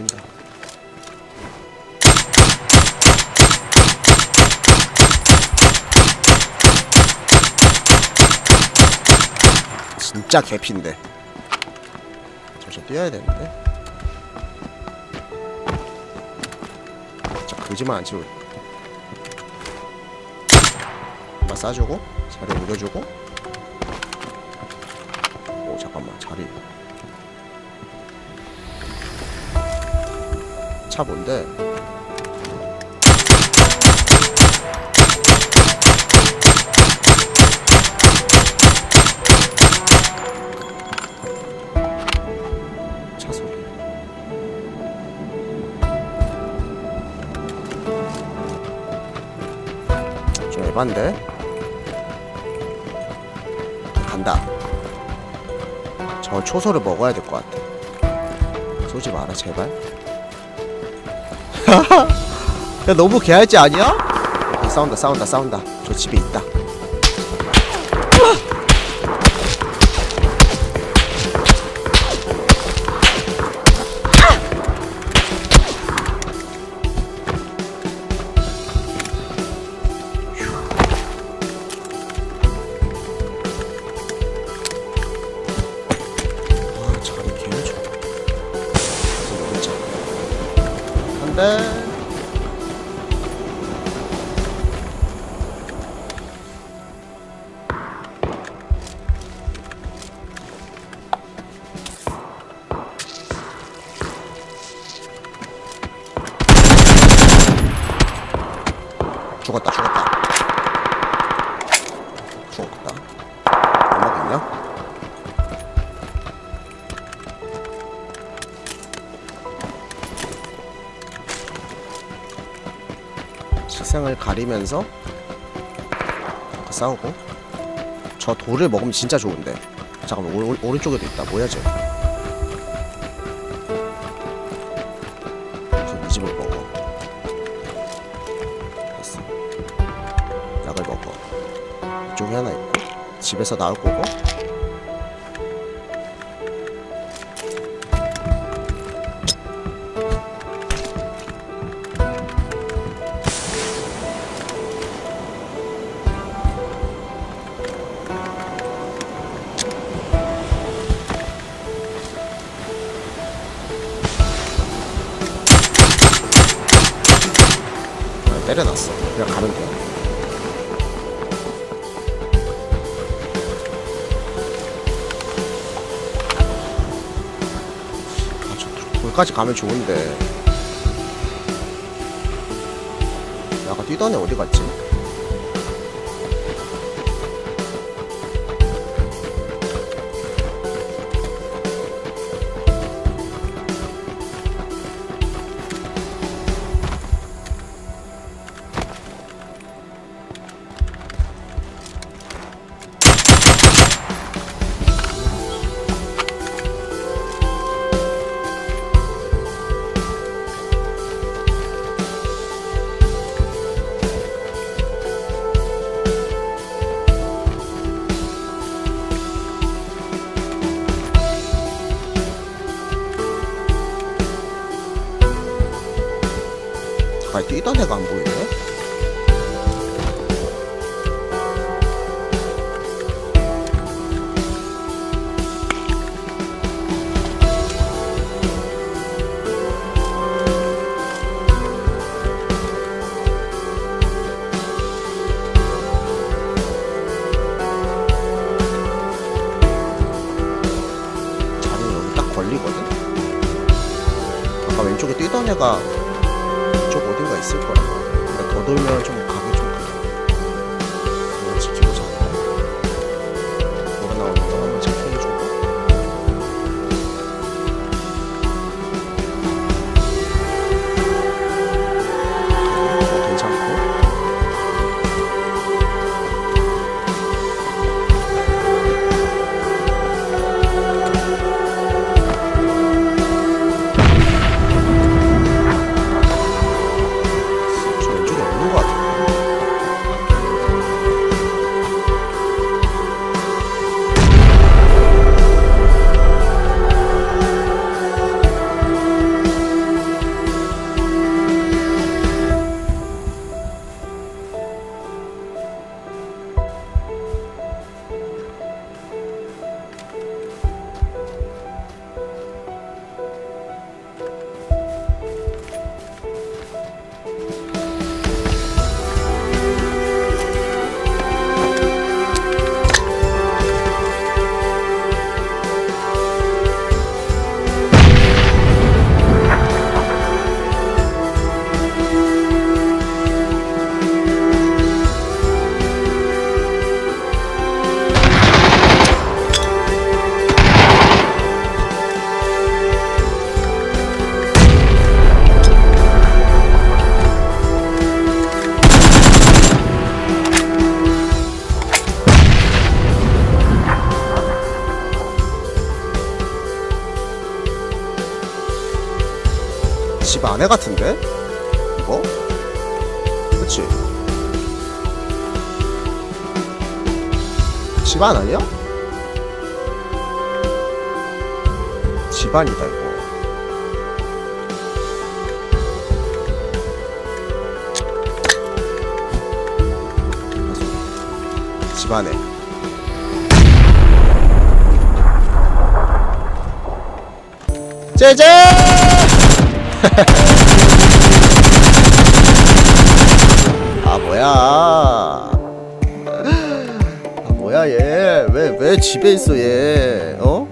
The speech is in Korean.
뛴다. 진짜 개피인데. 저저 뛰어야 되는데. 진짜 그지만 안 치고. 한번 싸주고 자리 옮겨주고. 오 잠깐만 자리. 차 뭔데? 차 소리. 좀 에반데? 간다. 저 초소를 먹어야 될 것 같아. 쏘지 마라 제발. 야 너무 개할지 아니야? 오케이, 싸운다 싸운다 싸운다. 저 집에 있다. 안돼. 죽었다 죽었다 죽었다 연막 있냐? 식생을 가리면서 이렇게 싸우고 저 돌을 먹으면 진짜 좋은데. 잠깐만 오, 오, 오른쪽에도 있다. 뭐야 쟤 저이 집을 먹어. 됐어. 약을 먹어. 이쪽에 하나 있고 집에서 나올 거고 때려놨어. 그냥 가면 돼. 아, 저 돌까지 가면 좋은데. 아까 뛰던 애 어디 갔지? 잠깐 뛰던 애가 안 보이네? 자리는 여기 딱 걸리거든? 아까 왼쪽에 뛰던 애가 어딘가 있을 거야. 근데 더 돌면 좀 집 안에 같은데? 이거? 그치? 집안 아니야? 집안이다 이거 집안에 제제 아 뭐야? 아 뭐야 얘? 왜 왜 집에 있어 얘? 어?